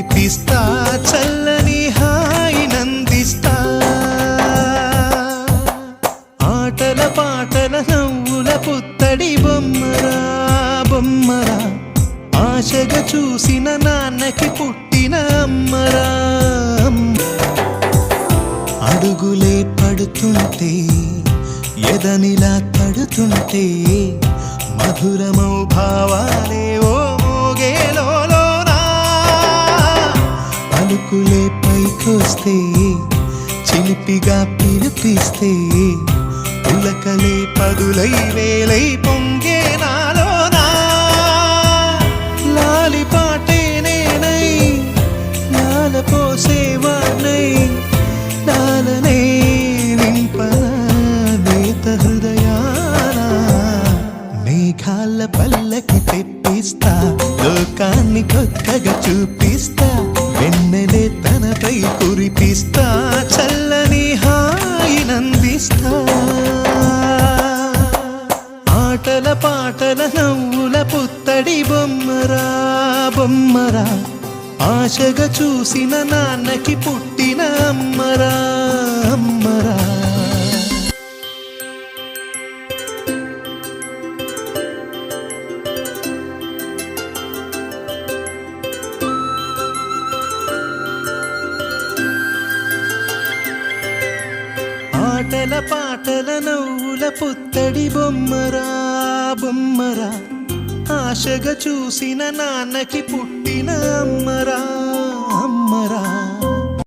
కురిపిస్తా చల్లని హాయి నందిస్తా. ఆటల పాటల నవ్వుల పుత్తడి బొమ్మరా బొమ్మరా. ఆశగా చూసిన నాన్నకి పుట్టిన అమ్మరా. అడుగులే పడుతుంటే ఎదనిలా తడుతుంటే మధురమౌ భావాలే ఓ పలుకులే పైకొస్తే చిలిపిగా పిలిపిస్తే పులకలే పదులై వేలై పొంగే నాలోనా? లాలి నేనై లాల లాలనే నింపన నేత హృదయాన మేఘాల పల్లకి తెప్పిస్తా లోకాన్ని కొత్తగా చూపిస్తా వెన్నెలే తనపై కురిపిస్తా చల్లని హాయి నందిస్తా. ఆటల పాటల నవ్వుల పుత్తడి బొమ్మరా బొమ్మరా. ఆశగా చూసిన నాన్నకి పుట్టిన అమ్మరా అమ్మరా. ఆటల పాటల నవ్వుల పుత్తడి బొమ్మరా బొమ్మరా. ఆశగా చూసిన నాన్నకి పుట్టిన అమ్మరా అమ్మరా.